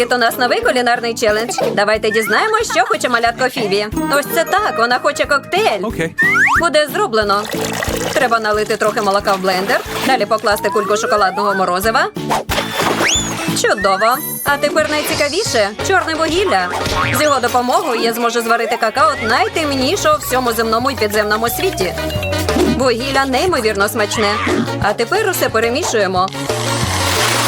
Привіт! У нас новий кулінарний челендж. Давайте дізнаємось, що хоче малятко Фібі. Ось це так. Вона хоче коктейль. Okay. Буде зроблено. Треба налити трохи молока в блендер, далі покласти кульку шоколадного морозива. Чудово! А тепер найцікавіше чорне вугілля. З його допомогою я зможу зварити какао найтемнішого в всьому земному і підземному світі. Вугілля неймовірно смачне. А тепер усе перемішуємо.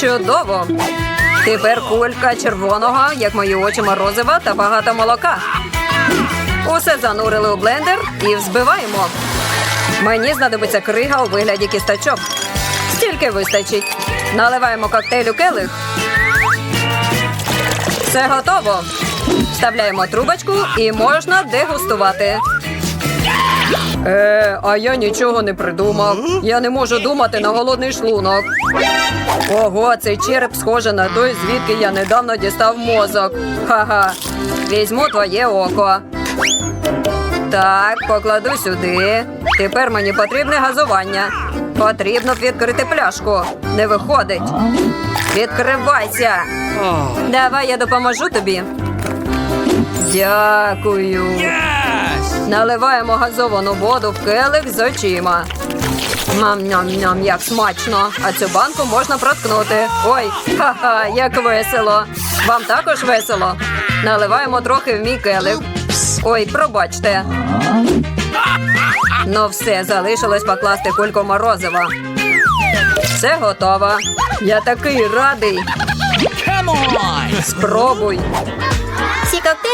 Чудово. Тепер кулька червоного, як мої очі морозива та багато молока. Усе занурили у блендер і взбиваємо. Мені знадобиться крига у вигляді кісточок. Стільки вистачить. Наливаємо коктейль у келих. Все готово. Вставляємо трубочку і можна дегустувати. Е, а я нічого не придумав. Я не можу думати на голодний шлунок. Ого, цей череп схоже на той, звідки я недавно дістав мозок. Ха-ха. Візьму твоє око. Так, покладу сюди. Tепер мені потрібне газування. Потрібно відкрити пляшку. Не виходить. Відкривайся. Давай я допоможу тобі. Дякую. Yes! Наливаємо газовану воду в келих з очима. Мам-ням-ням, як смачно. А цю банку можна проткнути. Ой, ха-ха, як весело. Вам також весело. Наливаємо трохи в мій келих. Ой, пробачте. Ну все, залишилось покласти кульку морозива. Все готово. Я такий радий. Спробуй.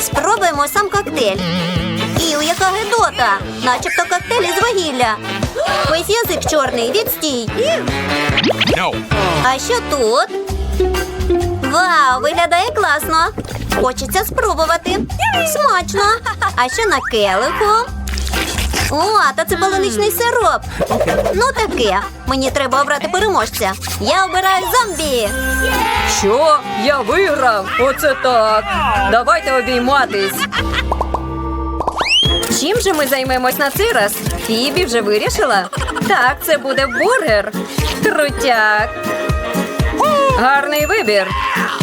Спробуємо сам коктейль. Іу, яка гидота! Начебто коктейль із вугілля. Ось язик чорний, відстій. No. А що тут? Вау, виглядає класно. Хочеться спробувати. Смачно. А що на келиху? О, та це полуничний сироп. Ну таке. Мені треба обрати переможця. Я обираю зомбі. Що? Я виграв? Оце так. Давайте обійматись. Чим же ми займемось на цей раз? Фібі вже вирішила? Так, це буде бургер. Крутяк. Гарний вибір.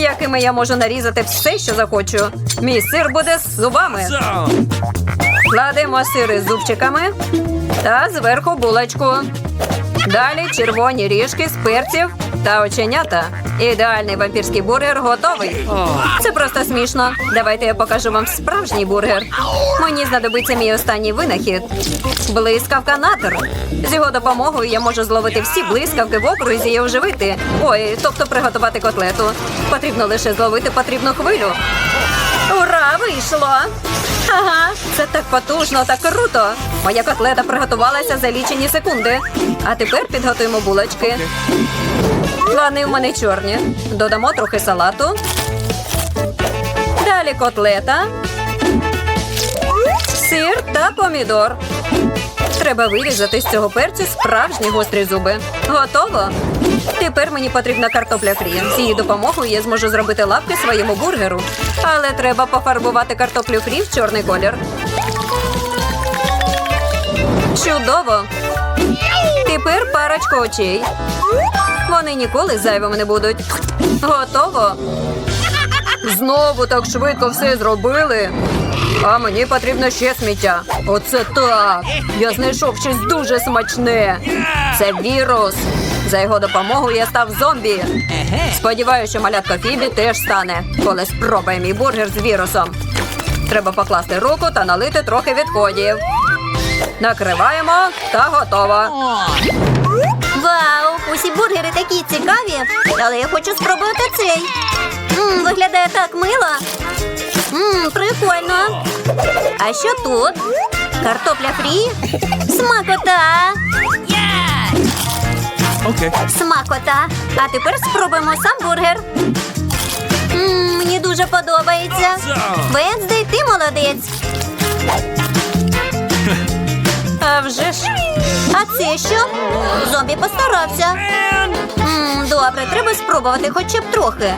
Якими я можу нарізати все, що захочу. Мій сир буде з зубами. Кладемо сири з зубчиками та зверху булочку. Далі червоні ріжки з перців та оченята. Ідеальний вампірський бургер готовий. Це просто смішно. Давайте я покажу вам справжній бургер. Мені знадобиться мій останній винахід. Блискавка натер. З його допомогою я можу зловити всі блискавки в окрузі і оживити. Ой, тобто приготувати котлету. Потрібно лише зловити потрібну хвилю. Ура, вийшло! Ага, це так потужно, так круто. Моя котлета приготувалася за лічені секунди. А тепер підготуємо булочки. Плани в мене чорні. Додамо трохи салату. Далі котлета. Сир та помідор. Треба вирізати з цього перцю справжні гострі зуби. Готово. Тепер мені потрібна картопля фрі. З її допомогою я зможу зробити лапки своєму бургеру. Але треба пофарбувати картоплю фрі в чорний колір. Чудово! Тепер парочку очей. Вони ніколи зайвими не будуть. Готово. Знову так швидко все зробили. А мені потрібно ще сміття. Оце так. Я знайшов щось дуже смачне. Це вірус. За його допомогою я став зомбі. Сподіваюся, що малятка Фібі теж стане, коли спробує мій бургер з вірусом. Треба покласти руку та налити трохи відходів. Накриваємо та готово. Вау! Усі бургери такі цікаві, але я хочу спробувати цей. Мм, виглядає так мило. Мм, прикольно. А що тут? Картопля фрі? Смакота! Okay. Смакота. А тепер спробуємо сам бургер. Мм, мені дуже подобається. Венздей, ти молодець. А вже ж. А це що? Зомбі постарався. Мм, добре, треба спробувати хоча б трохи.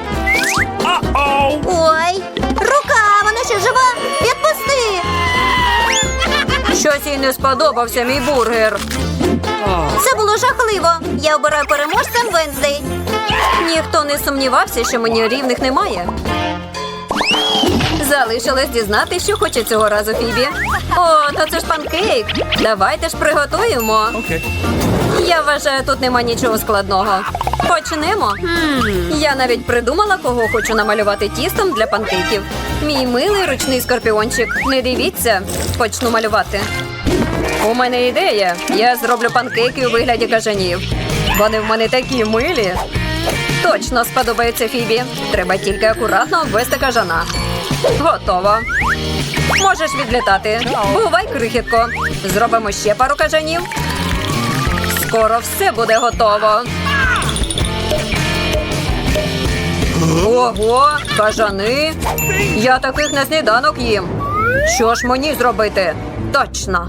Ой, рука, вона ще жива. Відпусти. Щось їй не сподобався мій бургер. Це було жахливо. Я обираю переможцем Венздей. Ніхто не сумнівався, що мені рівних немає. Залишилось дізнати, що хоче цього разу Фібі. О, та це ж панкейк. Давайте ж приготуємо. Okay. Я вважаю, тут нема нічого складного. Почнемо. Я навіть придумала, кого хочу намалювати тістом для панкейків. Мій милий ручний скорпіончик. Не дивіться, почну малювати. У мене ідея. Я зроблю панкейки у вигляді кажанів. Вони в мене такі милі. Точно сподобається Фібі. Треба тільки акуратно обвести кажана. Готово. Можеш відлітати. Бувай, крихітко. Зробимо ще пару кажанів. Скоро все буде готово. Ого, кажани. Я таких на сніданок їм. Що ж мені зробити? Точно.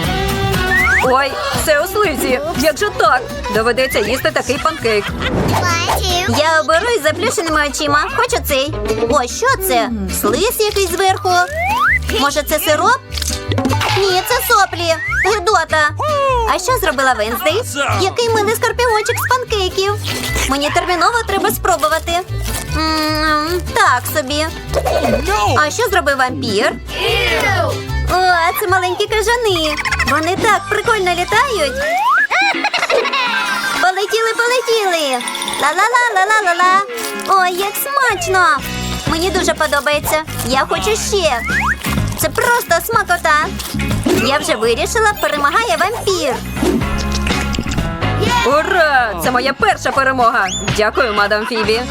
Ой, все у слизі. Як же так? Доведеться їсти такий панкейк. Я оберу із заплющеними очима. Хочу цей. О, що це? Слиз якийсь зверху. Може, це сироп? Ні, це соплі. Гидота. А що зробила Венздей? Який милий скорпіончик з панкейків. Мені терміново треба спробувати. М, так собі. А що зробив вампір? О, це маленькі кажани. Вони так прикольно літають. Полетіли, полетіли. Ла-ла-ла-ла-ла-ла-ла. Ой, як смачно. Мені дуже подобається. Я хочу ще. Це просто смакота. Я вже вирішила, перемагає вампір. Ура! Це моя перша перемога. Дякую, мадам Фібі.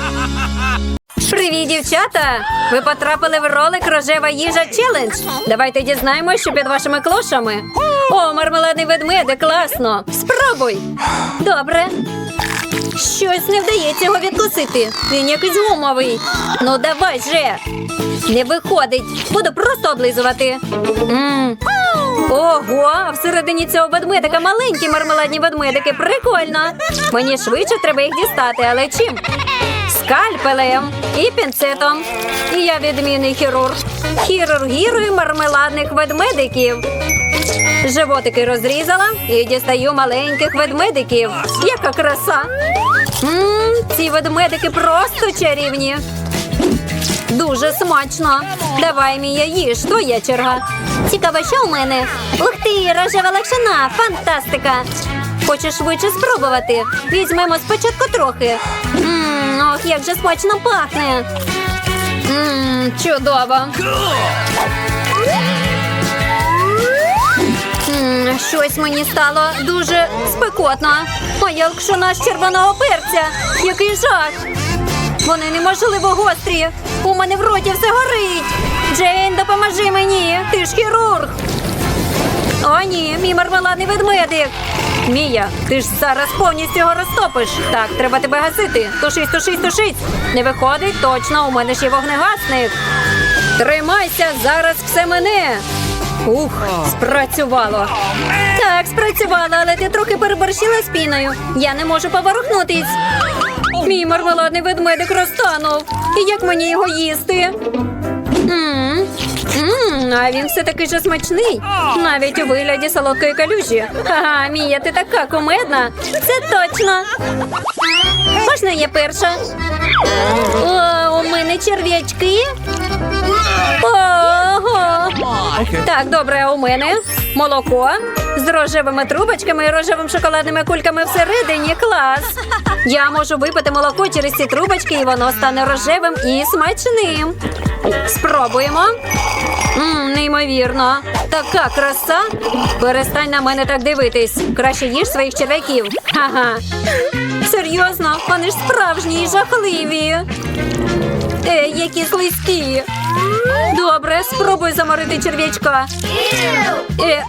Привіт, дівчата! Ви потрапили в ролик Рожева їжа челендж. Давайте дізнаємося, що під вашими клошами. О, мармеладний ведмедик, класно! Спробуй! Добре. Щось не вдається його відкусити. Він якийсь гумовий. Ну давай же. Не виходить. Буду просто облизувати. М. Ого, а всередині цього ведмедика маленькі мармеладні ведмедики. Прикольно. Мені швидше треба їх дістати, але чим? Скальпелем і пінцетом. І я відмінний хірург. Хірургірую мармеладних ведмедиків. Животики розрізала і дістаю маленьких ведмедиків. Яка краса! Мм, ці ведмедики просто чарівні. Дуже смачно. Давай, Мія, їж, твоя черга. Цікаво, що у мене? Ух ти, рожева лакшина! Фантастика! Хочеш швидше спробувати? Візьмемо спочатку трохи. Ох, як же смачно пахне. Мм, чудово. Щось мені стало дуже спекотно. Моя лакшина з червоного перця. Який жах. Вони неможливо гострі. У мене в роті все горить. Джейн, допоможи мені. Ти ж хірург. О, ні, мій мармеладний ведмедик. Мія, ти ж зараз повністю його розтопиш. Так, треба тебе гасити. Тушись, тушись, тушись. Не виходить, точно, у мене ж є вогнегасник. Тримайся, зараз все мене. Ух, спрацювало. Так, спрацювало, але ти трохи переборщила з піною. Я не можу поворухнутись. Мій мармеладний ведмедик розтанув. І як мені його їсти? М, м, а він все такий же смачний. Навіть у вигляді солодкої калюжі. Ага, Мія, ти така кумедна. Це точно. Можна я перша? О, у мене черв'ячки. Ого. Так, добре, а у мене молоко з рожевими трубочками і рожевими шоколадними кульками всередині. Клас. Я можу випити молоко через ці трубочки, і воно стане рожевим і смачним. Спробуємо. Неймовірно. Така краса. Перестань на мене так дивитись. Краще їж своїх черв'яків. Ага. Серйозно, вони ж справжні і жахливі. Е, які слизькі. Добре, спробуй заморити черв'ячка. Е,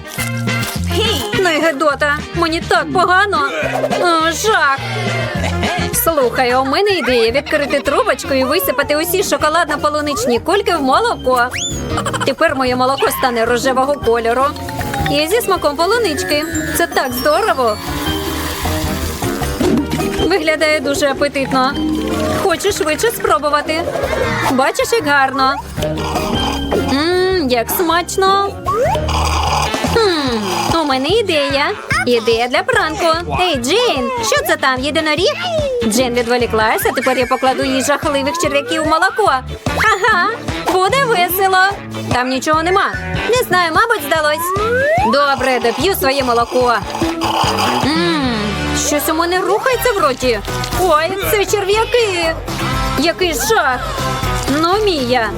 ну мені так погано. О, жах. Слухай, у мене ідея відкрити трубочку і висипати усі шоколадно-полуничні кульки в молоко. Тепер моє молоко стане рожевого кольору. І зі смаком полунички. Це так здорово. Виглядає дуже апетитно. Хочу швидше спробувати. Бачиш, як гарно. Мм, як смачно. Мене ідея. Ідея для пранку. Ей, Джейн, що це там? Єдиноріг? Джейн відволіклася, тепер я покладу їй жахливих черв'яків у молоко. Ага, буде весело. Там нічого нема. Не знаю, мабуть, здалось. Добре, доп'ю своє молоко. Мм, щось у мене рухається в роті. Ой, це черв'яки. Який жах. Ну, Мія.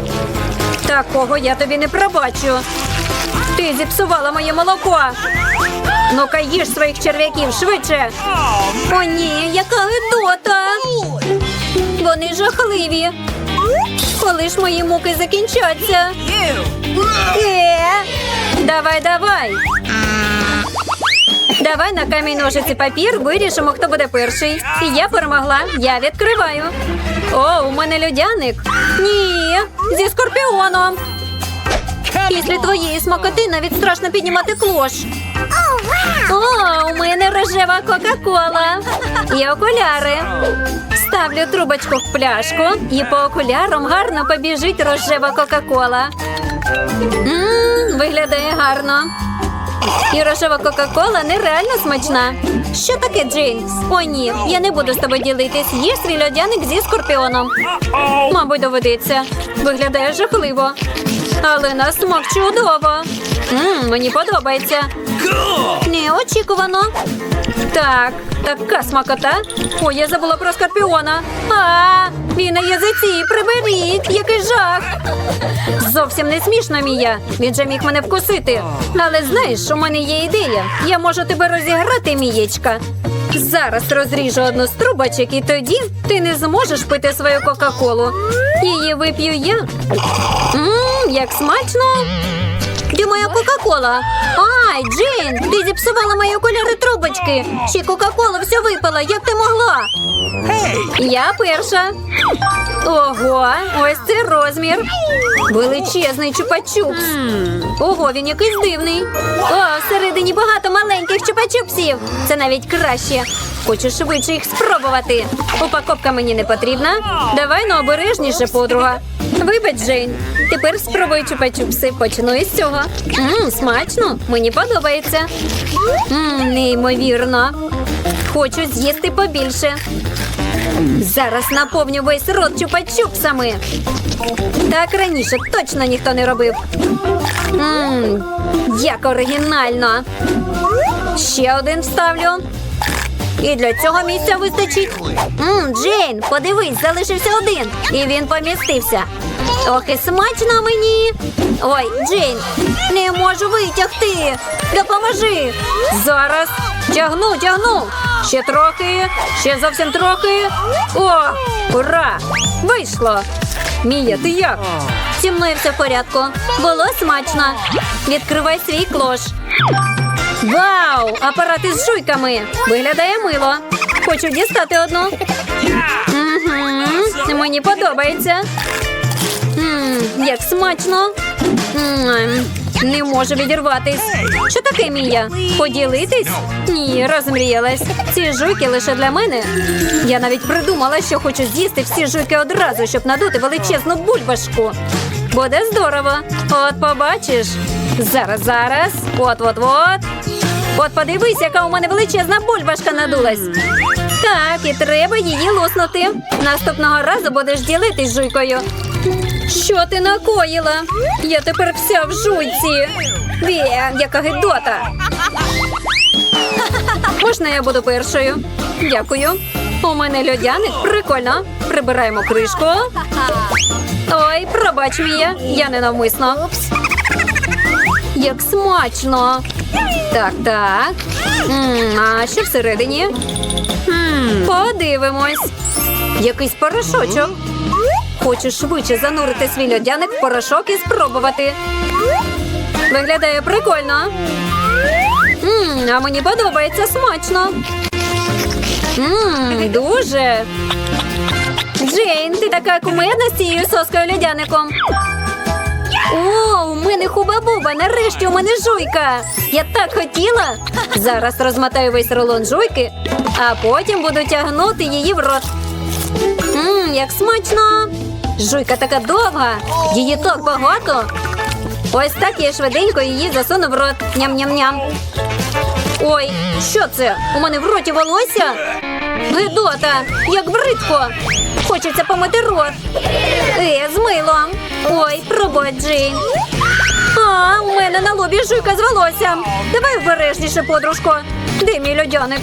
Такого я тобі не пробачу. Ти зіпсувала моє молоко. Ну-ка, їж своїх черв'яків швидше. О, ні, яка гидота. Вони жахливі. Коли ж мої муки закінчаться? Е, давай, давай. Давай на камінь ножиці папір вирішимо, хто буде перший. І я перемогла. Я відкриваю. О, у мене людяник. Ні, зі скорпіоном. Після твоєї смакоти навіть страшно піднімати клош. О, у мене рожева Кока-Кола. І окуляри. Ставлю трубочку в пляшку, і по окулярам гарно побіжить рожева Кока-Кола. Виглядає гарно. І рожева Кока-Кола нереально смачна. Що таке, Джейн? О, ні, я не буду з тобою ділитись. Їж свій льодяник зі скорпіоном. Мабуть, доведеться. Виглядає жахливо. Але на смак чудово. Мм, мені подобається. Неочікувано. Так, така смакота. Ой, я забула про скорпіона. А, він на язиці, приберіть, який жах. Зовсім не смішно, Мія. Він же міг мене вкусити. Але знаєш, у мене є ідея. Я можу тебе розіграти, Мієчка. Зараз розріжу одну з трубочок, і тоді ти не зможеш пити свою Кока-Колу. Її вип'ю я. Мм, як смачно. Де моя Кока-Кола? Ай, Джейн, ти зіпсувала мої окуляри трубочки. Ще Кока-Кола все випила, як ти могла? Я перша. Ого, ось це розмір. Величезний чупа-чупс. Ого, він якийсь дивний. О, всередині багато маленьких чупа-чупсів. Це навіть краще. Хочу швидше їх спробувати. Упаковка мені не потрібна. Давай ну обережніше, подруга. Вибач, Джейн. Тепер спробуй чупа-чупси. Почну із цього. Мм, смачно. Мені подобається. Мм, неймовірно. Хочу з'їсти побільше. Зараз наповню весь рот чупа-чупсами. Так раніше точно ніхто не робив. Мм, як оригінально. Ще один вставлю. І для цього місця вистачить. Мм, Джейн, подивись, залишився один. І він помістився. Ох, і смачно мені. Ой, Джейн, не можу витягти. Допоможи. Зараз тягну, тягну. Ще трохи, ще зовсім трохи. О, ура! Вийшло. Мія, ти як? Зі мною все в порядку. Було смачно. Відкривай свій клош. Вау! Апарат із жуйками. Виглядає мило. Хочу дістати одну. Угу, мені подобається. Як смачно. Не можу відірватись. Що таке, Мія? Поділитись? Ні, розмріялась. Ці жуйки лише для мене. Я навіть придумала, що хочу з'їсти всі жуйки одразу, щоб надути величезну бульбашку. Буде здорово. От побачиш. Зараз, зараз. От, от, подивись, яка у мене величезна бульбашка надулась. Так, і треба її луснути. Наступного разу будеш ділитись жуйкою. Що ти накоїла? Я тепер вся в жуйці. Вє, яка гидота. Можна я буду першою? Дякую. У мене льодяник. Прикольно. Прибираємо кришку. Ой, пробач Мія, я ненавмисно. Як смачно. Так, так. А що всередині? Подивимось. Якийсь порошочок. Хочу швидше занурити свій льодяник в порошок і спробувати. Виглядає прикольно. А мені подобається смачно. М, дуже. Джейн, ти така кумедна з цією соскою льодяником. О, у мене хуба-буба, нарешті у мене жуйка. Я так хотіла. Зараз розмотаю весь рулон жуйки, а потім буду тягнути її в рот. Мм, як смачно. Жуйка така довга, її так багато. Ось так я швиденько її засуну в рот. Ням-ням-ням. Ой, що це? У мене в роті волосся? Гидота, як бридко. Хочеться помити рот. Е, з милом. Ой, пробач, Джин. А, у мене на лобі жуйка з волоссям. Давай обережніше, подружко. Де мій льодяник?